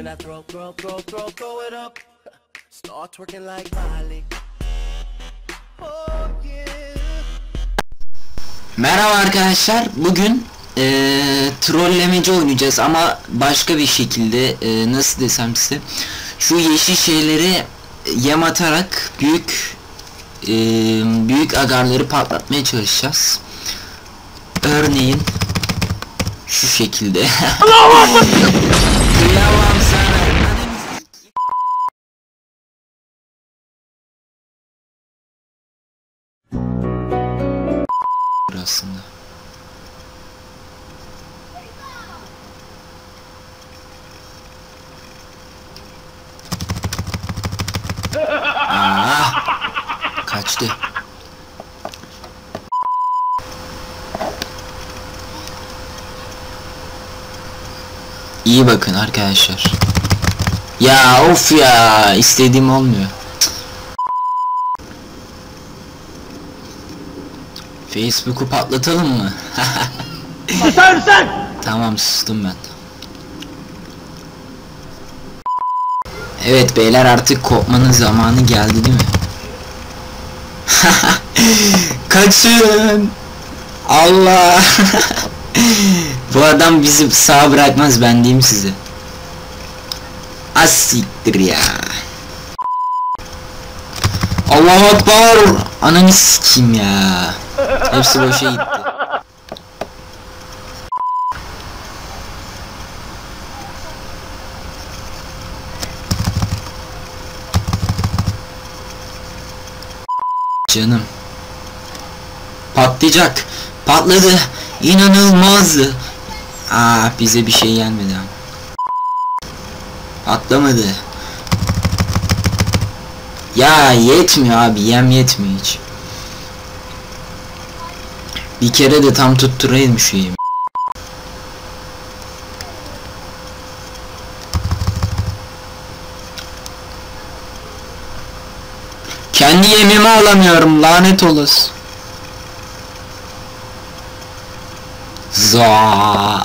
when I throw, throw, throw, throw, throw it up. Start twerking like Miley. Oh yeah. Merhaba arkadaşlar. Bugün eee trollemeci oynayacağız ama başka bir şekilde eee, nasıl desem size şu yeşil şeyleri yem atarak büyük eee, büyük agarları patlatmaya çalışacağız. Örneğin şu şekilde. Kıyamam aslında. Aa, kaçtı. İyi bakın arkadaşlar. Ya of ya istediğim olmuyor. Facebook'u patlatalım mı? Tamam sustum ben. Evet beyler artık kopmanın zamanı geldi değil mi? Kaçın! Allah! Bu adam bizi sağ bırakmaz ben diyeyim size. Asiktir ya. Allah Akbar! Ananı sikeyim ya. Hepsi boşa gitti. Canım. Patlayacak. Patladı. İnanılmazdı. Aa bize bir şey gelmedi ama. Patlamadı. Ya yetmiyor abi yem yetmiyor hiç. Bir kere de tam tutturayım şu yemi. Kendi yemimi alamıyorum lanet olası. Za.